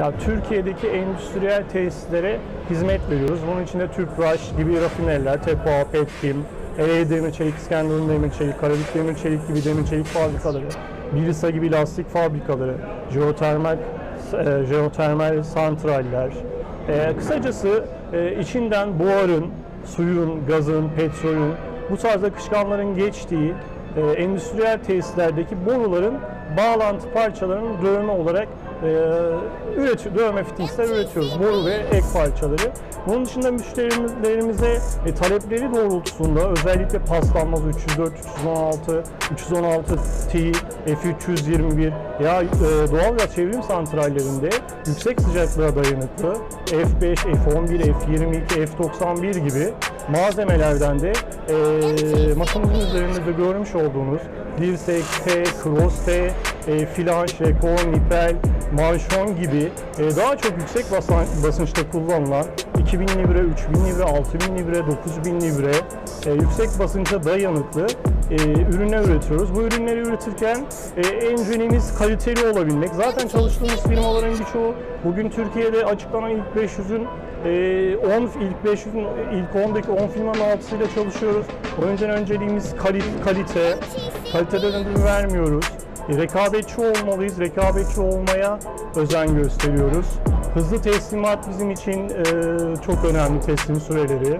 Ya Türkiye'deki endüstriyel tesislere hizmet veriyoruz. Bunun içinde Tüpraş gibi rafineriler, TEPA, Petkim, Ereğli Demir Çelik, İskenderun Demir Çelik, Karabük Demir Çelik gibi demir çelik fabrikaları, Birisa gibi lastik fabrikaları, jeotermal e, jeotermal santraller. E, kısacası e, içinden buharın, suyun, gazın, petrolün, bu tarz akışkanların geçtiği e, endüstriyel tesislerdeki boruların bağlantı parçalarının dövme olarak üretiyor, dövme fitilsler üretiyoruz. Boru ve ek parçaları. Bunun dışında müşterilerimize e, talepleri doğrultusunda özellikle paslanmaz 304, 316, 316 T, F321 ya e, doğalgaz çevrim santrallerinde yüksek sıcaklığa dayanıklı F5, F11, F22, F91 gibi malzemelerden de e, masamızın üzerinde de görmüş olduğunuz dirsek, T, cross T, e, flanş, rekor, nipel, manşon gibi e, daha çok yüksek basan, basınçta kullanılan 2000 libre, 3000 libre, 6000 libre, 9000 libre e, yüksek basınca dayanıklı e, ürünler üretiyoruz. Bu ürünleri üretirken e, en önemlimiz kaliteli olabilmek. Zaten çalıştığımız firmaların birçoğu bugün Türkiye'de açıklanan ilk 500'ün e, 10 ilk 500'ün ilk 10'daki 10 firmanın altısıyla çalışıyoruz. O yüzden önceliğimiz kalite, kalite. Kaliteden ödün vermiyoruz. Rekabetçi olmalıyız. Rekabetçi olmaya özen gösteriyoruz. Hızlı teslimat bizim için çok önemli teslim süreleri.